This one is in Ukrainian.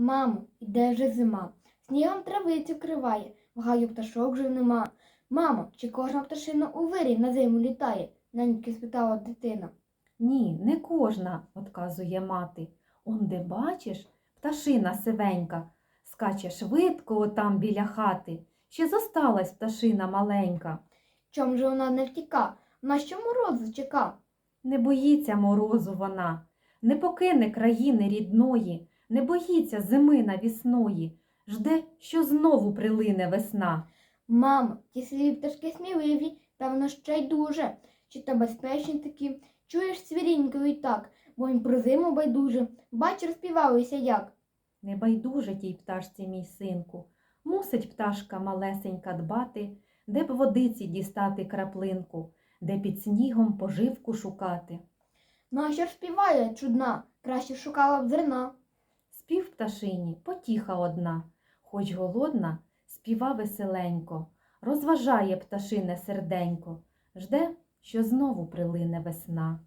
Мамо, іде вже зима, снігом травицю криває, в гаю пташок вже нема. Мамо, чи кожна пташина у вирі на зиму літає? неньки спитала дитина. Ні, не кожна, отказує мати. Он де бачиш, пташина сивенька, скаче швидко отам біля хати. Ще зосталась пташина маленька. Чом же вона не втіка? На що морозу чека? Не боїться морозу вона, не покине країни рідної, не боїться зими навісної, жде, що знову прилине весна. Мамо, ті сиві пташки сміливі, певно, ще й дуже. Чи то безпечні такі? Чуєш свірінько і так, бо їм про зиму байдуже. Бач, розпівалися як. Не байдуже тій пташці, мій синку, мусить пташка малесенька дбати, де б водиці дістати краплинку, де під снігом поживку шукати. Ну а що ж співає, чудна, краще шукала б зерна. Спів пташині потіха одна, хоч голодна, співа веселенько, розважає пташине серденько, жде, що знову прилине весна.